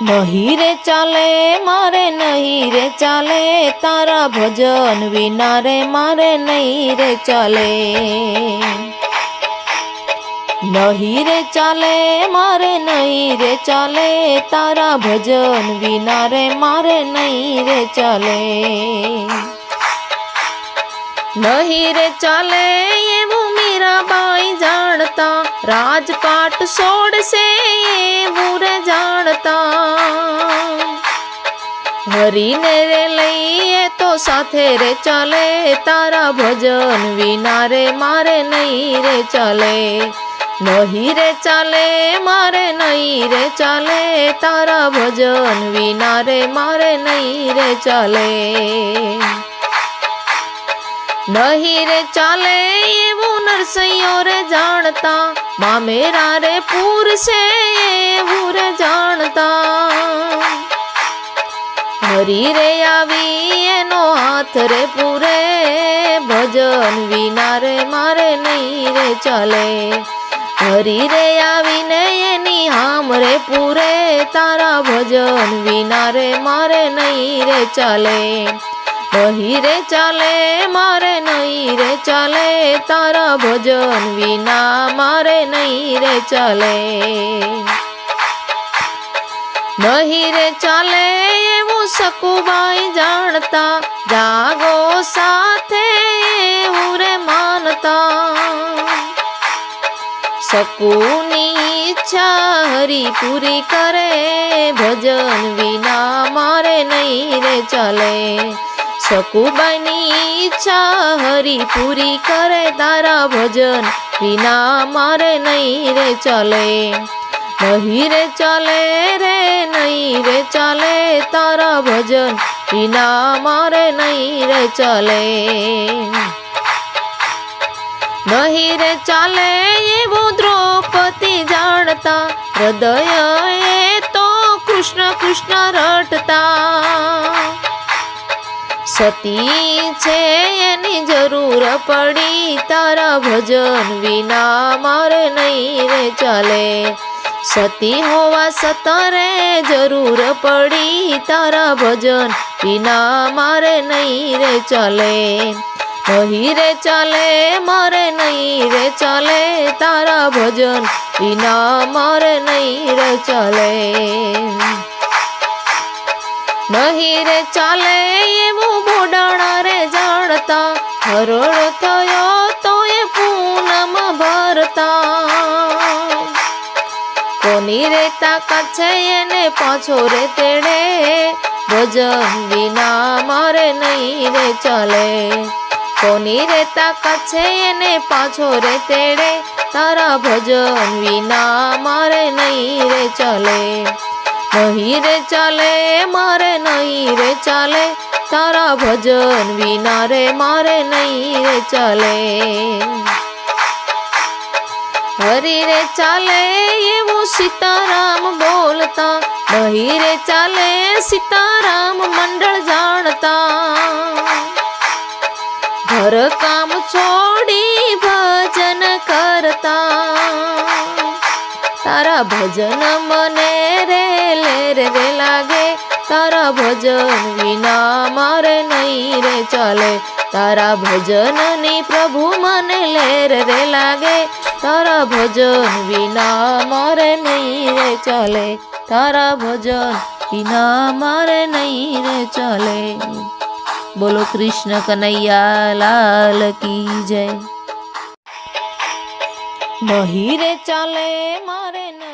નહીં રે ચાલે મારે નહીં રે ચાલે તારા ભજન વિના રે મારે નહીં રે ચાલે નહીં રે ચાલે મારે નહીં રે ચાલે તારા ભજન વિના રે મારે નહીં રે ચાલે નહીં રે ચાલે એવું મીરાબાઈ જાણતા રાજપાટ છોડશે એવું રે જાણતા હરીને રે લઈએ તો સાથે રે ચાલે તારા ભજન વિના રે મારે નહીં રે ચાલે નહીં રે ચાલે મારે નહીં રે ચાલે તારા ભજન વિના રે મારે નહીં રે ચાલે નહીં રે ચાલે એવું નરસૈયો રે જાણતા. મામેરા રે પૂરશે એવું રે જાણતા. હરી રે આવી એનો હાથ રે પૂરે. ભજન વિના રે મારે નહીં રે ચાલે. હરી રે આવીને એની હામ રે પૂરે. તારા ભજન વિના રે મારે નહીં રે ચાલે. નહીં રે ચાલે, મારે નહીં રે ચાલે. તારા ભજન વિના મારે નહીં રે ચાલે. નહીં રે ચાલે એવું સકુબાઈ જાણતા. જાગો સાથે એવું રે માનતા. સકુની ઈચ્છા હરી પૂરી કરે. ભજન વિના મારે નહીં રે ચાલે. શકુબાઈની ઈચ્છા હરી પૂરી કરે તારા ભજન. વિના મારે નહીં રે ચાલે, નહીં રે ચાલે રે, નહીં રે ચાલે તારા ભજન. વિના મારે નહીં રે ચાલે. નહીં રે ચાલે એવું દ્રૌપદી જાણતા હૃદય તો કૃષ્ણ કૃષ્ણ રટતા. સતી છે, એની જરૂર પડી તારા ભજન વિના મારે નહીં રે ચાલે. સતી હોવા સતરે જરૂર પડી તારા ભજન વિના મારે નહીં રે ચાલે. નહીં રે ચાલે, મારે નહીં રે ચાલે, તારા ભજન વિના મારે નહીં રે ચાલે. નહીં રે ચાલે એવું બોડાણા રે જાણતા. હરોળ થયો તો એ પૂનમ ભરતા. કોની રે તાકાત છે એને પાછો રે તેડે ભજન વિના મારે નહીં રે ચાલે. કોની રે તાકાત છે એને પાછો રે તેડે તારા ભજન વિના મારે નહીં રે ચાલે. નહીં રે ચાલે, મારે નહીં રે ચાલે. તારા ભજન વિના રે મારે નહીં રે ચાલે. હરી રે ચાલે એવું સીતારામ બોલતા. નહીં રે ચાલે સીતારામ મંડળ જાણતા. ઘર કામ છોડી ભજન કરતા. તારા ભજન મને રે લે રે રે લાગે તારા ભજન વિના મારે નહીં રે ચાલે તારા ભજનની પ્રભુ મને લેર રે લાગે તારા ભજન વિના મારે નહીં રે ચાલે તારા ભજન વિના મારે નહીં રે ચાલે બોલો કૃષ્ણ કનૈયા લાલ કી જય નહીં રે ચાલે મારે નહીં